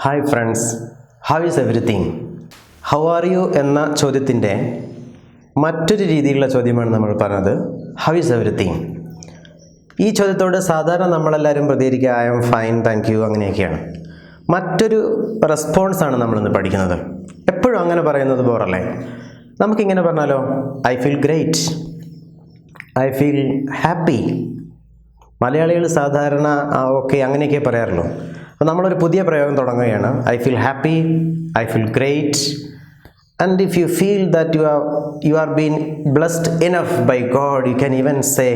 Hi friends how is everything how are you എന്ന ചോദ്യത്തിന്റെ മറ്റൊരു രീതിയിലുള്ള ചോദ്യമാണ് നമ്മൾ പറഞ്ഞത്. ഹൗ ഈസ് എവറിത്തിങ് ഈ ചോദ്യത്തോട് സാധാരണ നമ്മളെല്ലാവരും പ്രതികരിക്കുക I'm fine thank you അങ്ങനെയൊക്കെയാണ്. മറ്റൊരു റെസ്പോൺസാണ് നമ്മളിന്ന് പഠിക്കുന്നത്. എപ്പോഴും അങ്ങനെ പറയുന്നത് ബോറല്ലേ നമുക്കിങ്ങനെ പറഞ്ഞാലോ I feel great I feel happy മലയാളികൾ സാധാരണ ഓക്കെ അങ്ങനെയൊക്കെ പറയാറുള്ളൂ. അപ്പോൾ നമ്മളൊരു പുതിയ പ്രയോഗം തുടങ്ങുകയാണ്. I feel happy I feel great and if you feel that you are you are been blessed enough by God you can even say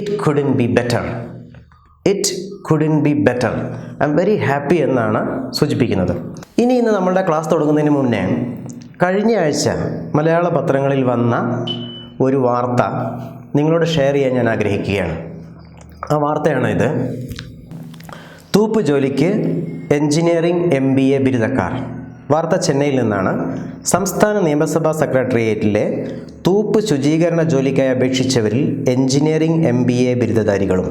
it couldn't be better it couldn't be better I'm very happy എന്നാണ് സൂചിപ്പിക്കുന്നത്. ഇനി ഇന്ന് നമ്മളുടെ class തുടങ്ങുന്നതിന് മുന്നേ കഴിഞ്ഞ ആഴ്ച മലയാള പത്രങ്ങളിൽ വന്ന ഒരു വാർത്ത നിങ്ങളോട് ഷെയർ ചെയ്യാൻ ഞാൻ ആഗ്രഹിക്കുകയാണ്. ആ വാർത്തയാണ് ഇത് തൂപ്പ് ജോലിക്ക് എഞ്ചിനീയറിംഗ് എം ബി എ ബിരുദക്കാർ. വാർത്ത ചെന്നൈയിൽ നിന്നാണ്. സംസ്ഥാന നിയമസഭാ സെക്രട്ടേറിയറ്റിലെ തൂപ്പ് ശുചീകരണ ജോലിക്കായി അപേക്ഷിച്ചവരിൽ എഞ്ചിനീയറിംഗ് എം ബി എ ബിരുദധാരികളും.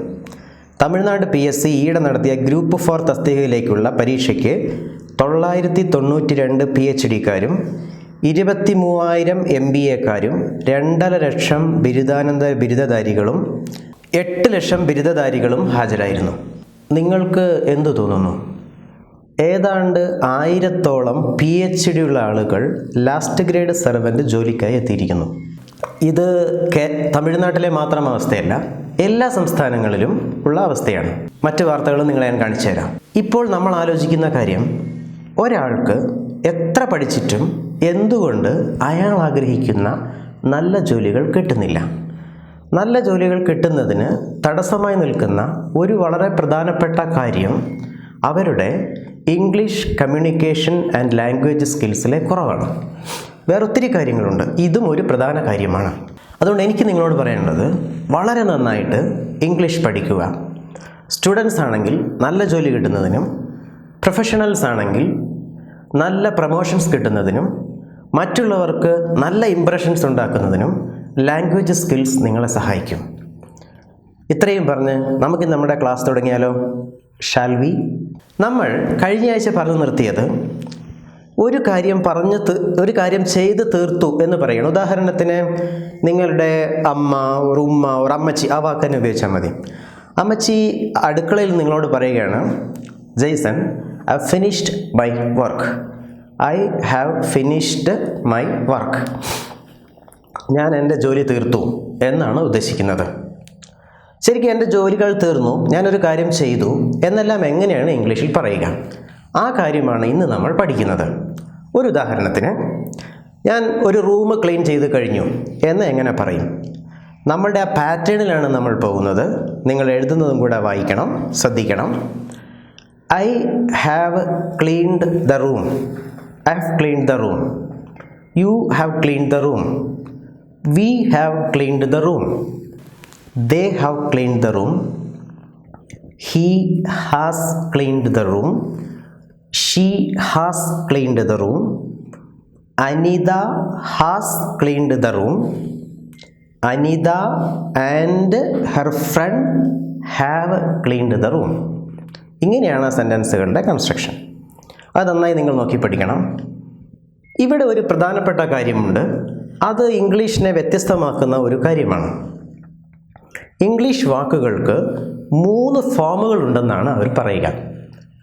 തമിഴ്നാട് പി എസ് സി ഈയിടെ നടത്തിയ ഗ്രൂപ്പ് ഫോർ തസ്തികയിലേക്കുള്ള പരീക്ഷയ്ക്ക് തൊള്ളായിരത്തി തൊണ്ണൂറ്റി രണ്ട് പി എച്ച് ഡിക്കാരും ഇരുപത്തി മൂവായിരം എം ബി എക്കാരും രണ്ടര ലക്ഷം ബിരുദാനന്തര ബിരുദധാരികളും എട്ട് ലക്ഷം ബിരുദധാരികളും ഹാജരായിരുന്നു. നിങ്ങൾക്ക് എന്തു തോന്നുന്നു? ഏതാണ്ട് ആയിരത്തോളം പി എച്ച് ഡി ഉള്ള ആളുകൾ ലാസ്റ്റ് ഗ്രേഡ് സെർവന്റ് ജോലിക്കായി എത്തിയിരിക്കുന്നു. ഇത് കേ തമിഴ്നാട്ടിലെ മാത്രം അവസ്ഥയല്ല എല്ലാ സംസ്ഥാനങ്ങളിലും ഉള്ള അവസ്ഥയാണ്. മറ്റ് വാർത്തകളും നിങ്ങളെ ഞാൻ കാണിച്ചു തരാം. ഇപ്പോൾ നമ്മൾ ആലോചിക്കുന്ന കാര്യം ഒരാൾക്ക് എത്ര പഠിച്ചിട്ടും എന്തുകൊണ്ട് അയാൾ ആഗ്രഹിക്കുന്ന നല്ല ജോലികൾ കിട്ടുന്നില്ല? നല്ല ജോലികൾ കിട്ടുന്നതിന് തടസ്സമായി നിൽക്കുന്ന ഒരു വളരെ പ്രധാനപ്പെട്ട കാര്യം അവരുടെ ഇംഗ്ലീഷ് കമ്മ്യൂണിക്കേഷൻ ആൻഡ് ലാംഗ്വേജ് സ്കിൽസിലെ കുറവാണ്. വേറെ ഒത്തിരി കാര്യങ്ങളുണ്ട്. ഇതും ഒരു പ്രധാന കാര്യമാണ്. അതുകൊണ്ട് എനിക്ക് നിങ്ങളോട് പറയാനുള്ളത് വളരെ നന്നായിട്ട് ഇംഗ്ലീഷ് പഠിക്കുക. സ്റ്റുഡൻസ് ആണെങ്കിൽ നല്ല ജോലി കിട്ടുന്നതിനും പ്രൊഫഷണൽസ് ആണെങ്കിൽ നല്ല പ്രൊമോഷൻസ് കിട്ടുന്നതിനും മറ്റുള്ളവർക്ക് നല്ല ഇമ്പ്രഷൻസ് ഉണ്ടാക്കുന്നതിനും ലാംഗ്വേജ് സ്കിൽസ് നിങ്ങളെ സഹായിക്കും. ഇത്രയും പറഞ്ഞ് നമുക്ക് നമ്മുടെ ക്ലാസ് തുടങ്ങിയാലോ? ഷാൽ വി നമ്മൾ കഴിഞ്ഞ ആഴ്ച പറഞ്ഞു നിർത്തിയത് ഒരു കാര്യം പറഞ്ഞ് ഒരു കാര്യം ചെയ്ത് തീർത്തു എന്ന് പറയണം. ഉദാഹരണത്തിന് നിങ്ങളുടെ അമ്മ ഒരു ഉമ്മ ഒരു അമ്മച്ചി ആ വാക്ക് തന്നെ ഉപയോഗിച്ചാൽ മതി. അമ്മച്ചി അടുക്കളയിൽ നിങ്ങളോട് പറയുകയാണ് Jason I finished my work I have finished my work ഞാൻ എന്റെ ജോലി തീർത്തു എന്നാണ് ഉദ്ദേശിക്കുന്നത്. ശരിക്കും എന്റെ ജോലികൾ തീർന്നു ഞാനൊരു കാര്യം ചെയ്തു എന്നെല്ലാം എങ്ങനെയാണ് ഇംഗ്ലീഷിൽ പറയുക? ആ കാര്യമാണ് ഇന്ന് നമ്മൾ പഠിക്കുന്നത്. ഒരു ഉദാഹരണത്തിന് ഞാൻ ഒരു റൂം ക്ലീൻ ചെയ്ത് കഴിഞ്ഞു എന്ന് എങ്ങനെ പറയും? നമ്മളുടെ ആ പാറ്റേണിലാണ് നമ്മൾ പോകുന്നത്. നിങ്ങൾ എഴുതുന്നതും കൂടെ വായിക്കണം ശ്രദ്ധിക്കണം. I have cleaned the room. I have cleaned the room. You have cleaned the room. We have cleaned the room. they have cleaned the room he has cleaned the room she has cleaned the room Anita has cleaned the room Anita and her friend have cleaned the room ഇങ്ങനെയാണ് സെന്റൻസുകളുടെ construction അത് നന്നായി നിങ്ങൾ നോക്കി പഠിക്കണം ഇവിടെ ഒരു പ്രധാനപ്പെട്ട കാര്യമുണ്ട് അത് ഇംഗ്ലീഷിനെ വ്യത്യസ്തമാക്കുന്ന ഒരു കാര്യമാണ്. ഇംഗ്ലീഷ് വാക്കുകൾക്ക് മൂന്ന് ഫോമുകൾ ഉണ്ടെന്നാണ് അവർ പറയുക.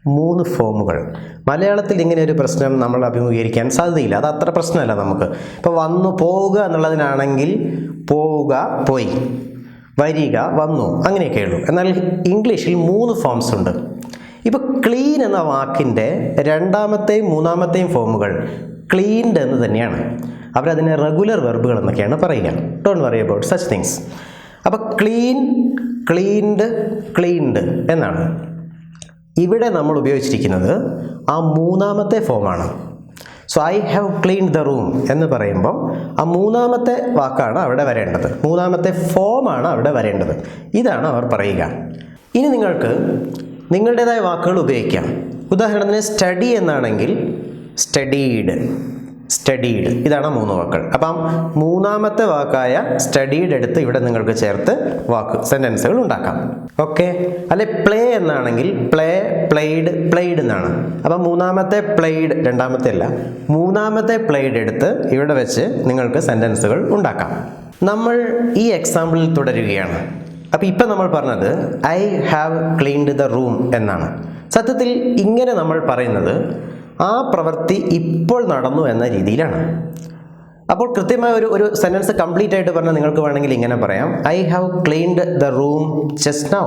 മൂന്ന് ഫോമുകൾ. മലയാളത്തിൽ ഇങ്ങനെ ഒരു പ്രശ്നം നമ്മൾ അഭിമുഖീകരിക്കാൻ സാധ്യതയില്ല. അത് അത്ര പ്രശ്നമല്ല നമുക്ക്. ഇപ്പോൾ വന്നു പോവുക എന്നുള്ളതിനാണെങ്കിൽ പോവുക പോയി. വരിക വന്നു. അങ്ങനെയൊക്കെ ഉള്ളൂ. എന്നാൽ ഇംഗ്ലീഷിൽ മൂന്ന് ഫോംസ് ഉണ്ട്. ഇപ്പോൾ ക്ലീൻ എന്ന വാക്കിന്റെ രണ്ടാമത്തെയും മൂന്നാമത്തെയും ഫോമുകൾ ക്ലീൻഡ് എന്ന് തന്നെയാണ്. അവരതിനെ റെഗുലർ വെർബുകൾ എന്നൊക്കെയാണ് പറയുക. Don't worry about such things അപ്പോൾ ക്ലീൻ ക്ലീൻഡ് ക്ലീൻഡ് എന്നാണ്. ഇവിടെ നമ്മൾ ഉപയോഗിച്ചിരിക്കുന്നത് ആ മൂന്നാമത്തെ ഫോമാണ് so I have clean the room എന്ന് പറയുമ്പോൾ ആ മൂന്നാമത്തെ വാക്കാണ് അവിടെ വരേണ്ടത്. മൂന്നാമത്തെ ഫോമാണ് അവിടെ വരേണ്ടത്. ഇതാണ് അവർ പറയുക. ഇനി നിങ്ങൾക്ക് നിങ്ങളുടേതായ വാക്കുകൾ ഉപയോഗിക്കാം. ഉദാഹരണത്തിന് സ്റ്റഡി എന്നാണെങ്കിൽ സ്റ്റഡീഡ് സ്റ്റഡീഡ് ഇതാണ് മൂന്ന് വാക്കുകൾ. അപ്പം മൂന്നാമത്തെ വാക്കായ സ്റ്റഡീഡ് എടുത്ത് ഇവിടെ നിങ്ങൾക്ക് ചേർത്ത് വാക്ക് സെന്റൻസുകൾ ഉണ്ടാക്കാം. ഓക്കെ അല്ലെ പ്ലേ എന്നാണെങ്കിൽ പ്ലേ പ്ലെയ്ഡ് പ്ലെയ്ഡ് എന്നാണ്. അപ്പം മൂന്നാമത്തെ പ്ലെയ്ഡ് രണ്ടാമത്തെ അല്ല മൂന്നാമത്തെ പ്ലെയ്ഡ് എടുത്ത് ഇവിടെ വെച്ച് നിങ്ങൾക്ക് സെന്റൻസുകൾ ഉണ്ടാക്കാം. നമ്മൾ ഈ എക്സാമ്പിളിൽ തുടരുകയാണ്. അപ്പോൾ ഇപ്പം നമ്മൾ പറഞ്ഞത് I have cleaned the room എന്നാണ്. സത്യത്തിൽ ഇങ്ങനെ നമ്മൾ പറയുന്നത് ആ പ്രവൃത്തി ഇപ്പോൾ നടന്നു എന്ന രീതിയിലാണ്. അപ്പോൾ കൃത്യമായ ഒരു ഒരു സെന്റൻസ് കംപ്ലീറ്റ് ആയിട്ട് പറഞ്ഞാൽ നിങ്ങൾക്ക് വേണമെങ്കിൽ ഇങ്ങനെ പറയാം. I have cleaned the room just now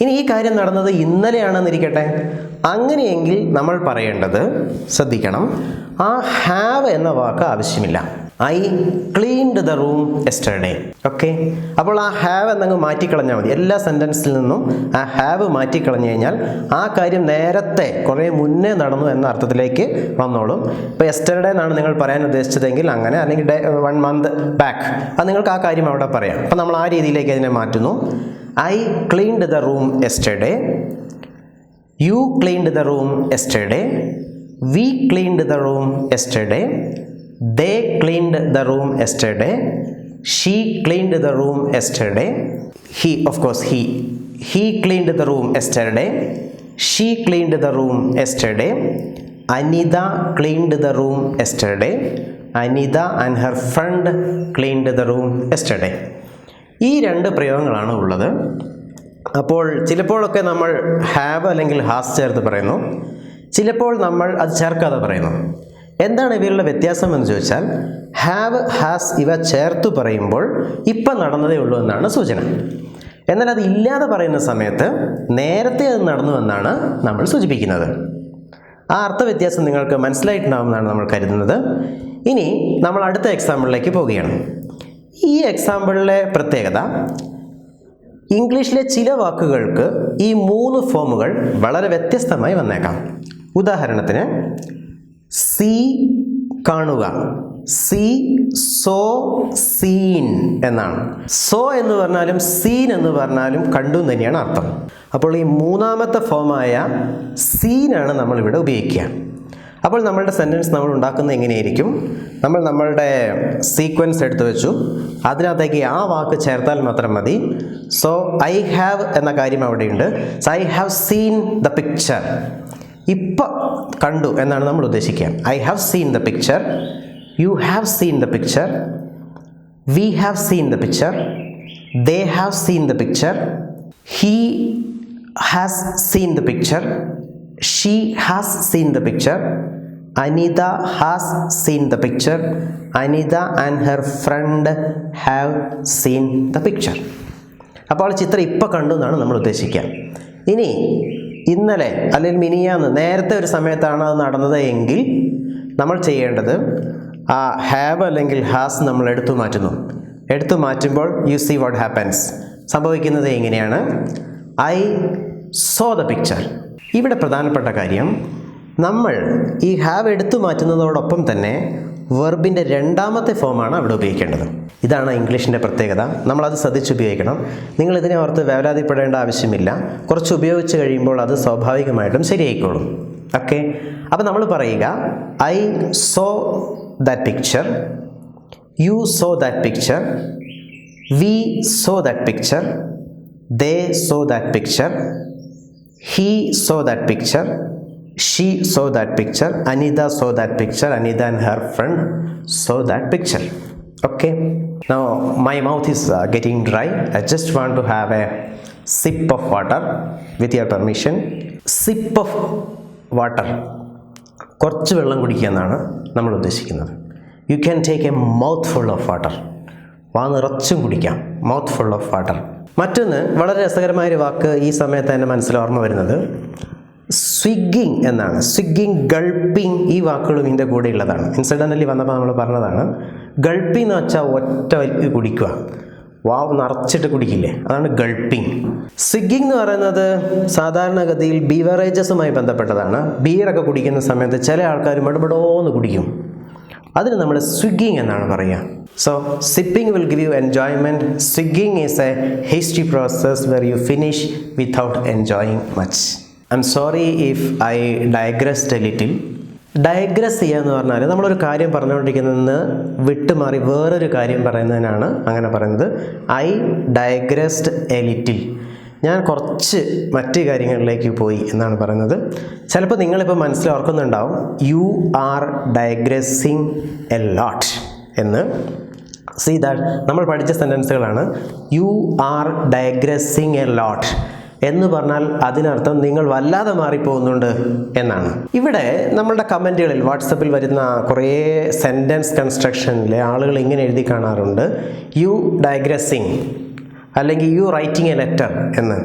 ഇനി ഈ കാര്യം നടന്നത് ഇന്നലെയാണെന്നിരിക്കട്ടെ. അങ്ങനെയെങ്കിൽ നമ്മൾ പറയേണ്ടത് ശ്രദ്ധിക്കണം ആ ഹാവ് എന്ന വാക്ക് ആവശ്യമില്ല. I cleaned the room yesterday okay അപ്പോൾ ആ ഹാവ് എന്നങ്ങ് മാറ്റിക്കളഞ്ഞാൽ മതി. എല്ലാ സെന്റൻസിൽ നിന്നും ആ ഹാവ് മാറ്റിക്കളഞ്ഞു കഴിഞ്ഞാൽ ആ കാര്യം നേരത്തെ കുറേ മുന്നേ നടന്നു എന്ന അർത്ഥത്തിലേക്ക് വന്നോളും. ഇപ്പോൾ എസ്റ്റർഡേ എന്നാണ് നിങ്ങൾ പറയാൻ ഉദ്ദേശിച്ചതെങ്കിൽ അങ്ങനെ അല്ലെങ്കിൽ ഡേ വൺ മന്ത് ബാക്ക് അത് നിങ്ങൾക്ക് ആ കാര്യം അവിടെ പറയാം. അപ്പോൾ നമ്മൾ ആ രീതിയിലേക്ക് അതിനെ മാറ്റുന്നു. I cleaned the room yesterday you cleaned the room yesterday we cleaned the room yesterday they cleaned the room yesterday she cleaned the room yesterday he of course he he cleaned the room yesterday she cleaned the room yesterday Anita cleaned the room yesterday Anita and her friend cleaned the room yesterday ഈ രണ്ട് പ്രയോഗങ്ങളാണ് ഉള്ളത്. അപ്പോൾ ചിലപ്പോഴൊക്കെ നമ്മൾ have അല്ലെങ്കിൽ has ചേർത്ത് പറയുന്നു. ചിലപ്പോൾ നമ്മൾ അത് ചേർക്കാതെ പറയുന്നു. എന്താണ് ഇവരുടെ വ്യത്യാസം എന്ന് ചോദിച്ചാൽ ഹാവ് ഹാസ് ഇവ ചേർത്ത് പറയുമ്പോൾ ഇപ്പം നടന്നതേ ഉള്ളൂ എന്നാണ് സൂചന. എന്നാൽ അത് ഇല്ലാതെ പറയുന്ന സമയത്ത് നേരത്തെ അത് നടന്നു എന്നാണ് നമ്മൾ സൂചിപ്പിക്കുന്നത്. ആ അർത്ഥ വ്യത്യാസം നിങ്ങൾക്ക് മനസ്സിലായിട്ടുണ്ടാവുമെന്നാണ് നമ്മൾ കരുതുന്നത്. ഇനി നമ്മൾ അടുത്ത എക്സാമ്പിളിലേക്ക് പോവുകയാണ്. ഈ എക്സാമ്പിളിലെ പ്രത്യേകത ഇംഗ്ലീഷിലെ ചില വാക്കുകൾക്ക് ഈ മൂന്ന് ഫോമുകൾ വളരെ വ്യത്യസ്തമായി വന്നേക്കാം. ഉദാഹരണത്തിന് സീ കാണുക. സി സോ സീൻ എന്നാണ്. സോ എന്ന് പറഞ്ഞാലും സീൻ എന്ന് പറഞ്ഞാലും കണ്ടു തന്നെയാണ് അർത്ഥം. അപ്പോൾ ഈ മൂന്നാമത്തെ ഫോമായ സീനാണ് നമ്മളിവിടെ ഉപയോഗിക്കുക. അപ്പോൾ നമ്മളുടെ സെന്റൻസ് നമ്മൾ ഉണ്ടാക്കുന്നത് എങ്ങനെയായിരിക്കും? നമ്മൾ നമ്മളുടെ സീക്വൻസ് എടുത്തു വെച്ചു. അതിനകത്തേക്ക് ആ വാക്ക് ചേർത്താൽ മാത്രം മതി. സോ ഐ ഹാവ് എന്ന കാര്യം അവിടെയുണ്ട്. So I have seen the picture ഇപ്പം കണ്ടു എന്നാണ് നമ്മൾ ഉദ്ദേശിക്കുക. I have seen the picture you have seen the picture we have seen the picture they have seen the picture he has seen the picture she has seen the picture Anita has seen the picture Anita and her friend have seen the picture അപ്പോൾ ചിത്രം ഇപ്പോൾ കണ്ടു എന്നാണ് നമ്മൾ ഉദ്ദേശിക്കുക. ഇനി ഇന്നലെ അല്ലെങ്കിൽ മിനിയാന്ന് നേരത്തെ ഒരു സമയത്താണ് അത് നടന്നത് എങ്കിൽ നമ്മൾ ചെയ്യേണ്ടത് ആ ഹാവ് അല്ലെങ്കിൽ ഹാസ് നമ്മൾ എടുത്തു മാറ്റുന്നു. എടുത്തു മാറ്റുമ്പോൾ യു സി വാട്ട് ഹാപ്പൻസ് സംഭവിക്കുന്നത് എങ്ങനെയാണ്? ഐ സോ ദ പിക്ചർ ഇവിടെ പ്രധാനപ്പെട്ട കാര്യം നമ്മൾ ഈ ഹാവ് എടുത്തു മാറ്റുന്നതോടൊപ്പം തന്നെ വെർബിന്റെ രണ്ടാമത്തെ ഫോമാണ് അവിടെ ഉപയോഗിക്കേണ്ടത്. ഇതാണ് ഇംഗ്ലീഷിന്റെ പ്രത്യേകത. നമ്മളത് ശ്രദ്ധിച്ചുപയോഗിക്കണം. നിങ്ങൾ ഇതിനെ ഓർത്ത് വേവലാതിപ്പെടേണ്ട ആവശ്യമില്ല. കുറച്ച് ഉപയോഗിച്ച് കഴിയുമ്പോൾ അത് സ്വാഭാവികമായിട്ടും ശരിയായിക്കോളും. ഓക്കെ? അപ്പോൾ നമ്മൾ പറയുക I saw that picture you saw that picture we saw that picture they saw that picture he saw that picture saw that picture anita saw that picture anita and her friend saw that picture okay now my mouth is uh, getting dry i just want to have a sip of water with your permission sip of water കുറച്ച് വെള്ളം കുടിക്കുക എന്നാണ് നമ്മൾ ഉദ്ദേശിക്കുന്നത് you can take a mouth full of water വാ നിറച്ചും കുടിക്കാം mouth full of water മറ്റൊന്ന് വളരെ രസകരമായൊരു വാക്ക് ഈ സമയത്ത് തന്നെ മനസ്സിൽ ഓർമ്മ വരുന്നത് സ്വിഗ്ഗിങ് എന്നാണ്. സ്വിഗ്ഗിങ് ഗൾപ്പിംഗ് ഈ വാക്കുകളും ഇതിന്റെ കൂടെ ഉള്ളതാണ് ഇൻസിഡന്റലി വന്നപ്പോൾ നമ്മൾ പറഞ്ഞതാണ് ഗൾപ്പിംഗ് എന്ന് വെച്ചാൽ ഒറ്റ കുടിക്കുക. വാവ് നിറച്ചിട്ട് കുടിക്കില്ലേ? അതാണ് ഗൾപ്പിംഗ് സ്വിഗ്ഗിങ് എന്ന് പറയുന്നത് സാധാരണഗതിയിൽ ബീവറേജസുമായി ബന്ധപ്പെട്ടതാണ്. ബീറൊക്കെ കുടിക്കുന്ന സമയത്ത് ചില ആൾക്കാർ മടുപടോന്ന് കുടിക്കും. അതിന് നമ്മൾ സ്വിഗ്ഗിങ് എന്നാണ് പറയുക. So sipping will give you enjoyment swigging is a history process where you finish without enjoying much I sorry if I digressed a little digress ചെയ്യുക എന്ന് പറഞ്ഞാൽ നമ്മളൊരു കാര്യം പറഞ്ഞുകൊണ്ടിരിക്കുന്നതെന്ന് വിട്ടുമാറി വേറൊരു കാര്യം പറയുന്നതിനാണ് അങ്ങനെ പറയുന്നത്. ഐ ഡയഗ്രസ്ഡ് എ ലിറ്റിൽ ഞാൻ കുറച്ച് മറ്റ് കാര്യങ്ങളിലേക്ക് പോയി എന്നാണ് പറയുന്നത്. ചിലപ്പോൾ നിങ്ങളിപ്പോൾ മനസ്സിൽ ഓർക്കുന്നുണ്ടാവും you are digressing a lot എന്ന്. സി ദാറ്റ് നമ്മൾ പഠിച്ച സെന്റൻസുകളാണ് you are digressing a lot എന്ന് പറഞ്ഞാൽ അതിനർത്ഥം നിങ്ങൾ വല്ലാതെ മാറിപ്പോകുന്നുണ്ട് എന്നാണ്. ഇവിടെ നമ്മളുടെ കമന്റുകളിൽ വാട്സപ്പിൽ വരുന്ന കുറേ സെന്റൻസ് കൺസ്ട്രക്ഷനിലെ ആളുകൾ ഇങ്ങനെ എഴുതി കാണാറുണ്ട്. യു ഡയഗ്രസിങ് അല്ലെങ്കിൽ യു റൈറ്റിംഗ് എ ലെറ്റർ എന്ന്.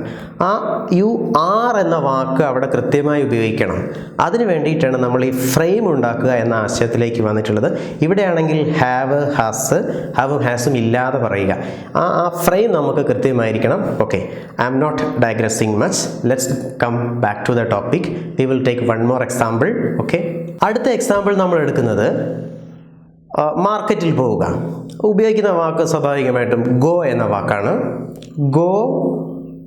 ആ യു ആർ എന്ന വാക്ക് അവിടെ കൃത്യമായി ഉപയോഗിക്കണം. അതിന് വേണ്ടിയിട്ടാണ് നമ്മൾ ഈ ഫ്രെയിം ഉണ്ടാക്കുക എന്ന ആശയത്തിലേക്ക് വന്നിട്ടുള്ളത്. ഇവിടെയാണെങ്കിൽ ഹാവ് ഹാസ് ഹാവും ഹാസും ഇല്ലാതെ പറയുക. ആ ആ ഫ്രെയിം നമുക്ക് കൃത്യമായിരിക്കണം. Okay I'm not digressing much let's come back to the topic we will take one more example okay അടുത്ത എക്സാമ്പിൾ നമ്മൾ എടുക്കുന്നത് മാർക്കറ്റിൽ പോവുക. ഉപയോഗിക്കുന്ന വാക്ക് സ്വാഭാവികമായിട്ടും ഗോ എന്ന വാക്കാണ്. ഗോ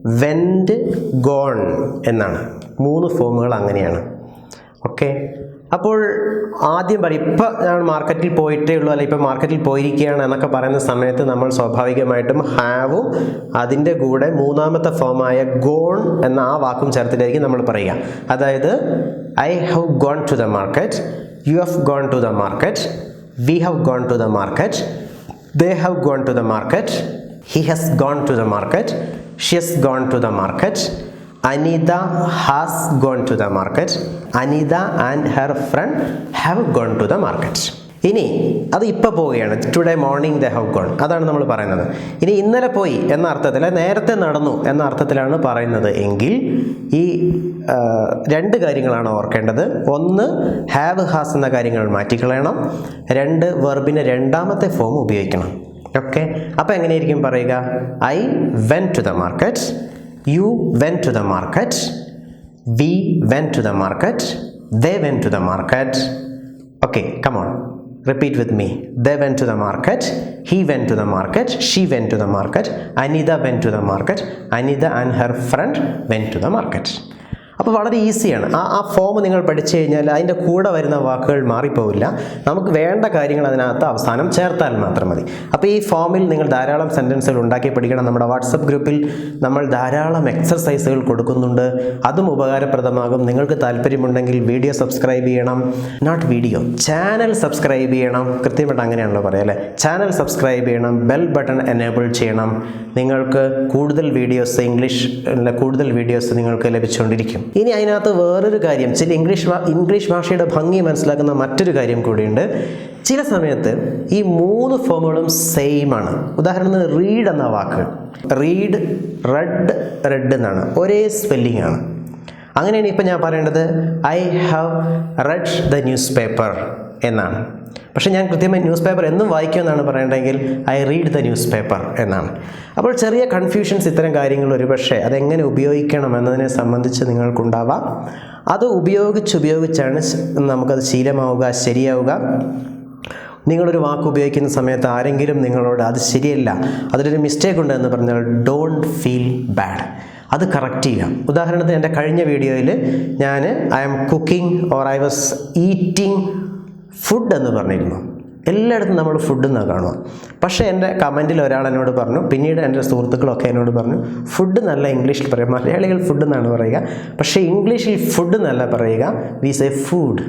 വെൻഡ് ഗോൺ എന്നാണ്. മൂന്ന് ഫോമുകൾ അങ്ങനെയാണ്. ഓക്കെ അപ്പോൾ ആദ്യം പറയും ഇപ്പം ഞാൻ മാർക്കറ്റിൽ പോയിട്ടേ ഉള്ളൂ അല്ല ഇപ്പം മാർക്കറ്റിൽ പോയിരിക്കുകയാണ് എന്നൊക്കെ പറയുന്ന സമയത്ത് നമ്മൾ സ്വാഭാവികമായിട്ടും ഹാവും അതിന്റെ കൂടെ മൂന്നാമത്തെ ഫോമായ ഗോൺ എന്ന ആ വാക്കും ചേർത്തിട്ടായിരിക്കും നമ്മൾ പറയുക. അതായത് I have gone to the market you have gone to the market we have gone to the market. They have gone to the market. He has gone to the market. She has gone to the market. Anita has gone to the market. Anita and her friend have gone to the market ഇനി അത് ഇപ്പോൾ പോവുകയാണ്. Today morning they have gone അതാണ് നമ്മൾ പറയുന്നത്. ഇനി ഇന്നലെ പോയി എന്ന അർത്ഥത്തിൽ നേരത്തെ നടന്നു എന്ന അർത്ഥത്തിലാണ് പറയുന്നത് എങ്കിൽ ഈ രണ്ട് കാര്യങ്ങളാണ് ഓർക്കേണ്ടത്. ഒന്ന് ഹാവ് ഹാസ് എന്ന കാര്യങ്ങൾ മാറ്റിക്കളയണം. രണ്ട് വെർബിന്റെ രണ്ടാമത്തെ ഫോം ഉപയോഗിക്കണം. ഓക്കെ അപ്പോൾ എങ്ങനെയായിരിക്കും പറയുക? I went to the market you went to the market we went to the market they went to the market okay on. Repeat with me. They went to the market. He went to the market. She went to the market. Anita went to the market. Anita and her friend went to the market. അപ്പോൾ വളരെ ഈസിയാണ്. ആ ആ form നിങ്ങൾ പഠിച്ചു കഴിഞ്ഞാൽ അതിന്റെ കൂടെ വരുന്ന വാക്കുകൾ മാറിപ്പോവില്ല. നമുക്ക് വേണ്ട കാര്യങ്ങൾ അതിനകത്ത് അവസാനം ചേർത്താൽ മാത്രം മതി. അപ്പോൾ ഈ ഫോമിൽ നിങ്ങൾ ധാരാളം സെന്റൻസുകൾ ഉണ്ടാക്കി പഠിക്കണം. നമ്മുടെ വാട്സപ്പ് ഗ്രൂപ്പിൽ നമ്മൾ ധാരാളം എക്സർസൈസുകൾ കൊടുക്കുന്നുണ്ട്. അതും ഉപകാരപ്രദമാകും. നിങ്ങൾക്ക് താല്പര്യമുണ്ടെങ്കിൽ വീഡിയോ സബ്സ്ക്രൈബ് ചെയ്യണം. നോട്ട് വീഡിയോ ചാനൽ സബ്സ്ക്രൈബ് ചെയ്യണം. കൃത്യമായിട്ട് അങ്ങനെയാണല്ലോ പറയാം അല്ലേ? ചാനൽ സബ്സ്ക്രൈബ് ചെയ്യണം. ബെൽ ബട്ടൺ എനേബിൾ ചെയ്യണം. നിങ്ങൾക്ക് കൂടുതൽ വീഡിയോസ് ഇംഗ്ലീഷ് കൂടുതൽ വീഡിയോസ് നിങ്ങൾക്ക് ലഭിച്ചുകൊണ്ടിരിക്കും. ഇനി അതിനകത്ത് വേറൊരു കാര്യം. ചില ഇംഗ്ലീഷ് ഇംഗ്ലീഷ് ഭാഷയുടെ ഭംഗി മനസ്സിലാക്കുന്ന മറ്റൊരു കാര്യം കൂടിയുണ്ട്. ചില സമയത്ത് ഈ മൂന്ന് ഫോമുകളും സെയിം ആണ്. ഉദാഹരണത്തിന് റീഡ് എന്ന വാക്ക്. റീഡ് റെഡ് റെഡ് എന്നാണ്. ഒരേ സ്പെല്ലിംഗ് ആണ്. അങ്ങനെയാണ് ഇപ്പം ഞാൻ പറയേണ്ടത്. I have read the newspaper എന്നാണ്. പക്ഷേ ഞാൻ കൃത്യമായി ന്യൂസ് പേപ്പർ എന്നും വായിക്കുമെന്നാണ് പറയേണ്ടതെങ്കിൽ I read the newspaper എന്നാണ്. അപ്പോൾ ചെറിയ കൺഫ്യൂഷൻസ് ഇത്തരം കാര്യങ്ങൾ ഒരുപക്ഷെ അതെങ്ങനെ ഉപയോഗിക്കണം എന്നതിനെ സംബന്ധിച്ച് നിങ്ങൾക്കുണ്ടാവാം. അത് ഉപയോഗിച്ച് ഉപയോഗിച്ചാണ് നമുക്കത് ശീലമാവുക ശരിയാവുക. നിങ്ങളൊരു വാക്ക് ഉപയോഗിക്കുന്ന സമയത്ത് ആരെങ്കിലും നിങ്ങളോട് അത് ശരിയല്ല അതിലൊരു മിസ്റ്റേക്ക് ഉണ്ട് എന്ന് പറഞ്ഞാൽ ഡോണ്ട് ഫീൽ ബാഡ് അത് കറക്റ്റ് ചെയ്യാം ഉദാഹരണത്തിന് എന്റെ കഴിഞ്ഞ വീഡിയോയിൽ ഞാൻ I am cooking or I was eating food എന്ന് പറഞ്ഞിരുന്നു. എല്ലായിടത്തും നമ്മൾ ഫുഡ് എന്നാണ് കാണുക. പക്ഷേ എന്റെ കമന്റിൽ ഒരാൾ എന്നോട് പറഞ്ഞു പിന്നീട് എന്റെ സുഹൃത്തുക്കളൊക്കെ എന്നോട് പറഞ്ഞു ഫുഡ് നല്ല ഇംഗ്ലീഷിൽ പറയും. മലയാളികൾ ഫുഡ് എന്നാണ് പറയുക. പക്ഷേ ഇംഗ്ലീഷിൽ ഫുഡ് എന്നല്ല പറയുക. We say food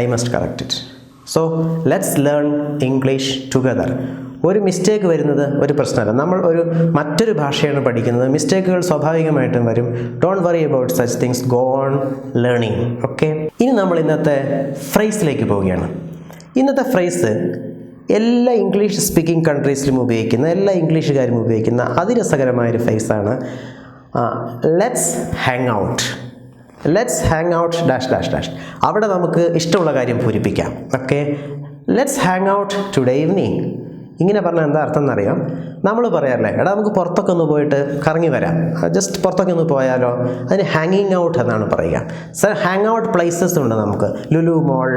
I must correct it so let's learn English together ഒരു മിസ്റ്റേക്ക് വരുന്നത് ഒരു പ്രശ്നമല്ല. നമ്മൾ ഒരു മറ്റൊരു ഭാഷയാണ് പഠിക്കുന്നത്. മിസ്റ്റേക്കുകൾ സ്വാഭാവികമായിട്ടും വരും. Don't worry about such things go on learning okay ഇനി നമ്മൾ ഇന്നത്തെ ഫ്രൈസിലേക്ക് പോവുകയാണ്. ഇന്നത്തെ ഫ്രൈസ് എല്ലാ ഇംഗ്ലീഷ് സ്പീക്കിംഗ് കൺട്രീസിലും ഉപയോഗിക്കുന്ന എല്ലാ ഇംഗ്ലീഷുകാരും ഉപയോഗിക്കുന്ന അതിരസകരമായ അതിരസകരമായൊരു ഫ്രൈസാണ് let's hang out let's hang out dash dash dash അവിടെ നമുക്ക് ഇഷ്ടമുള്ള കാര്യം പൂരിപ്പിക്കാം. Okay let's hang out today evening ഇങ്ങനെ പറഞ്ഞാൽ എന്താ അർത്ഥം എന്നറിയാം നമ്മൾ പറയാറില്ലേ എടാ നമുക്ക് പുറത്തൊക്കെ ഒന്ന് പോയിട്ട് കറങ്ങി വരാം. ജസ്റ്റ് പുറത്തൊക്കെ ഒന്ന് പോയാലോ? അതിന് ഹാങ്ങിങ് ഔട്ട് എന്നാണ് പറയുക. സർ ഹാങ് ഔട്ട് പ്ലേസസ് ഉണ്ട് നമുക്ക്. Lulu mall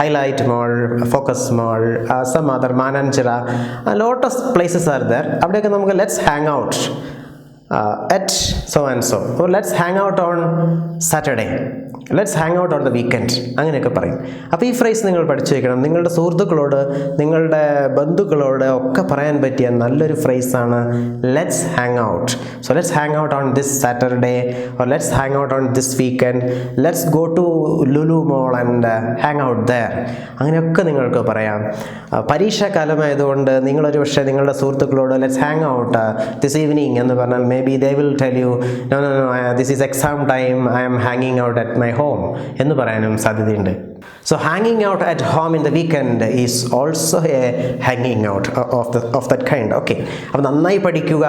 Hilite mall Focus mall some other Mananchira Lotus places are there അവിടെയൊക്കെ നമുക്ക് let's hang out at so and so let's hang out on Saturday. Let's hang out on the weekend അങ്ങനെയൊക്കെ പറയും. അപ്പോൾ ഈ phrase നിങ്ങൾ പഠിച്ചു വയ്ക്കണം നിങ്ങളുടെ സുഹൃത്തുക്കളോട് നിങ്ങളുടെ ബന്ധുക്കളോട് ഒക്കെ പറയാൻ പറ്റിയ നല്ലൊരു ഫ്രേസാണ് let's hang out so let's hang out on this Saturday or let's hang out on this weekend let's go to Lulu mall and hang out there അങ്ങനെയൊക്കെ നിങ്ങൾക്ക് പറയാം. പരീക്ഷാകാലമായതുകൊണ്ട് നിങ്ങളൊരു പക്ഷേ നിങ്ങളുടെ സുഹൃത്തുക്കളോട് let's hang out this evening എന്ന് പറഞ്ഞാൽ maybe they will tell you no no no this is exam time I'm ഹാങ്ങിങ് ഔട്ട് അറ്റ് മൈ ഹോം എന്ന് പറയാനും സാധ്യതയുണ്ട്. സോ ഹാങ്ങിങ് out at home in the weekend is also A ഹാങ്ങിങ് out of the of that kind okay അപ്പോൾ നന്നായി പഠിക്കുക.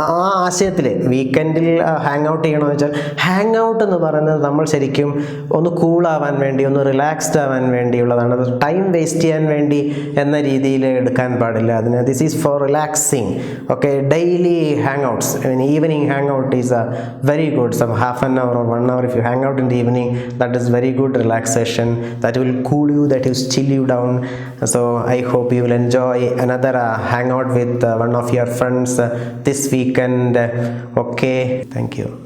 ആ ആശയത്തിൽ വീക്കെൻഡിൽ ഹാങ് ഔട്ട് ചെയ്യണമെന്ന് വെച്ചാൽ ഹാങ് ഔട്ട് എന്ന് പറയുന്നത് നമ്മൾ ശരിക്കും ഒന്ന് കൂളാവാൻ വേണ്ടി ഒന്ന് റിലാക്സ്ഡ് ആവാൻ വേണ്ടിയുള്ളതാണ്. ടൈം വേസ്റ്റ് ചെയ്യാൻ വേണ്ടി എന്ന രീതിയിൽ എടുക്കാൻ പാടില്ല. അതിന് this is for relaxing okay daily hang outs evening hang out is a very good some half an hour or one hour if you hang out in the evening that is very good relaxation. That will cool you that will chill you down. So i hope you will enjoy another uh, hangout with uh, one of your friends uh, this weekend. Okay thank you